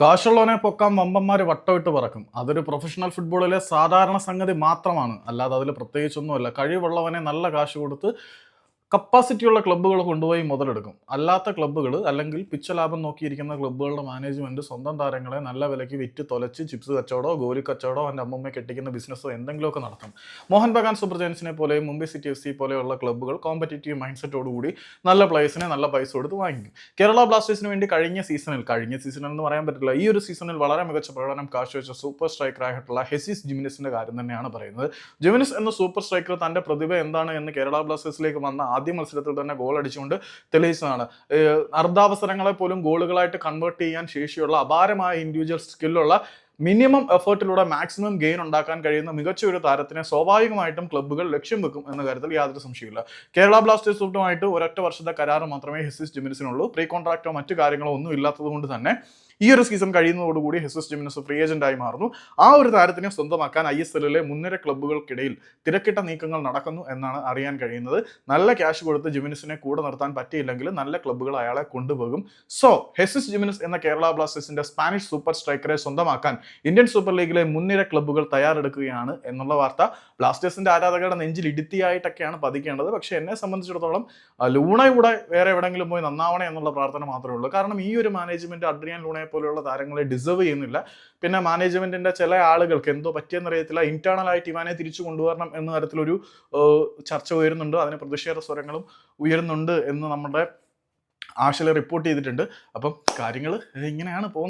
കാശുള്ളവനെ പൊക്കാൻ വമ്പന്മാർ വട്ടമിട്ട് പറക്കും. അതൊരു പ്രൊഫഷണൽ ഫുട്ബോളിലെ സാധാരണ സംഗതി മാത്രമാണ്. അല്ലാതെ അതിൽ പ്രത്യേകിച്ചൊന്നുമല്ല. കഴിവുള്ളവനെ നല്ല കാശ് കൊടുത്ത് കപ്പാസിറ്റിയുള്ള ക്ലബ്ബുകൾ കൊണ്ടുപോയി മുതലെടുക്കും. അല്ലാത്ത ക്ലബ്ബുകൾ അല്ലെങ്കിൽ പിച്ച ലാഭം നോക്കിയിരിക്കുന്ന ക്ലബ്ബുകളുടെ മാനേജ്മെന്റ് സ്വന്തം താരങ്ങളെ നല്ല വിലയ്ക്ക് വിറ്റ് തൊലച്ച് ചിപ്സ് കച്ചവടമോ ഗോലി കച്ചവടമോ എന്റെ അമ്മമ്മയെ കെട്ടിക്കുന്ന ബിസിനസ്സോ എന്തെങ്കിലുമൊക്കെ നടത്തും. മോഹൻ ബഗാൻ സൂപ്പർ ജയൻസിനെ പോലെയും മുംബൈ സിറ്റി എഫ് സി പോലെയുള്ള ക്ലബ്ബുകൾ കോമ്പറ്റേറ്റീവ് മൈൻഡ് സെറ്റോടുകൂടി നല്ല പ്ലേയേഴ്സിനെ നല്ല പൈസ കൊടുത്ത് വാങ്ങിക്കും. കേരള ബ്ലാസ്റ്റേഴ്സിന് വേണ്ടി കഴിഞ്ഞ സീസണിൽ കഴിഞ്ഞ സീസണിൽ എന്ന് പറയാൻ പറ്റില്ല ഈ ഒരു സീസണിൽ വളരെ മികച്ച പ്രകടനം കാഴ്ചവെച്ച സൂപ്പർ സ്ട്രൈക്കറായിട്ടുള്ള ഹെസിസ് ജിമിനിസിന്റെ കാര്യം തന്നെയാണ് പറയുന്നത്. ജിമിനിസ് എന്ന സൂപ്പർ സ്ട്രൈക്കർ തന്റെ പ്രതിഭ എന്താണ് എന്ന് കേരള ബ്ലാസ്റ്റേഴ്സിലേക്ക് വന്ന ആദ്യ മത്സരത്തിൽ തന്നെ ഗോൾ അടിച്ചുകൊണ്ട് തെളിയിച്ചതാണ്. അർദ്ധാവസരങ്ങളെ പോലും ഗോളുകളായിട്ട് കൺവേർട്ട് ചെയ്യാൻ ശേഷിയുള്ള അപാരമായ ഇൻഡിവിജ്വൽ സ്കില്ലുള്ള മിനിമം എഫേർട്ടിലൂടെ മാക്സിമം ഗെയിൻ ഉണ്ടാക്കാൻ കഴിയുന്ന മികച്ച ഒരു താരത്തിനെ സ്വാഭാവികമായിട്ടും ക്ലബ്ബുകൾ ലക്ഷ്യം വെക്കും എന്ന കാര്യത്തിൽ യാതൊരു സംശയമില്ല കേരള ബ്ലാസ്റ്റേഴ്സുമായിട്ട് ഒരൊറ്റ വർഷത്തെ കരാർ മാത്രമേ ഹെസിസ് ജിമിനിസിനുള്ളൂ. പ്രീ കോൺട്രാക്റ്റോ മറ്റു കാര്യങ്ങളോ ഒന്നും ഇല്ലാത്തത് കൊണ്ട് തന്നെ ഈ ഒരു സീസൺ കഴിയുന്നതോടുകൂടി ഹെസസ് ജിമിനസ് ഫ്രീ ഏജന്റായി മാറുന്നു. ആ ഒരു താരത്തിനെ സ്വന്തമാക്കാൻ ഐ എസ് എല്ലിലെ മുൻനിര ക്ലബ്ബുകൾക്കിടയിൽ തിരക്കിട്ട നീക്കങ്ങൾ നടക്കുന്നു എന്നാണ് അറിയാൻ കഴിയുന്നത്. നല്ല ക്യാഷ് കൊടുത്ത് ജിമിനസിനെ കൂടെ നിർത്താൻ പറ്റിയില്ലെങ്കിൽ നല്ല ക്ലബ്ബുകൾ അയാളെ കൊണ്ടുപോകും. സോ ഹെസിസ് ജിമിനസ് എന്ന കേരള ബ്ലാസ്റ്റേഴ്സിന്റെ സ്പാനിഷ് സൂപ്പർ സ്ട്രൈക്കറെ സ്വന്തമാക്കാൻ ഇന്ത്യൻ സൂപ്പർ ലീഗിലെ മുൻനിര ക്ലബ്ബുകൾ തയ്യാറെടുക്കുകയാണ് എന്നുള്ള വാർത്ത ബ്ലാസ്റ്റേഴ്സിന്റെ ആരാധകരുടെ നെഞ്ചിൽ ഇടുത്തിയായിട്ടൊക്കെയാണ് പതിക്കേണ്ടത്. പക്ഷേ എന്നെ സംബന്ധിച്ചിടത്തോളം ലൂണ കൂടെ വേറെ എവിടെങ്കിലും പോയി നന്നാവണേ എന്നുള്ള പ്രാർത്ഥന മാത്രമേ ഉള്ളൂ. കാരണം ഈ ഒരു മാനേജ്മെന്റ് അഡ്രിയാൻ ലൂണയെ പോലെയുള്ള താരങ്ങളെ ഡിസേർവ് ചെയ്യുന്നില്ല. പിന്നെ മാനേജ്മെന്റിന്റെ ചില ആളുകൾക്ക് എന്തോ പറ്റിയെന്നറിയത്തില്ല ഇന്റേണൽ ആയിട്ട് ഇവാനെ തിരിച്ചു കൊണ്ടുവരണം എന്ന തരത്തിലൊരു ചർച്ച ഉയരുന്നുണ്ട്. അതിന് പ്രതിഷേധ സ്വരങ്ങളും ഉയരുന്നുണ്ട് എന്ന് നമ്മുടെ ആശല റിപ്പോർട്ട് ചെയ്തിട്ടുണ്ട്. അപ്പം കാര്യങ്ങൾ ഇങ്ങനെയാണ് പോകുന്നത്.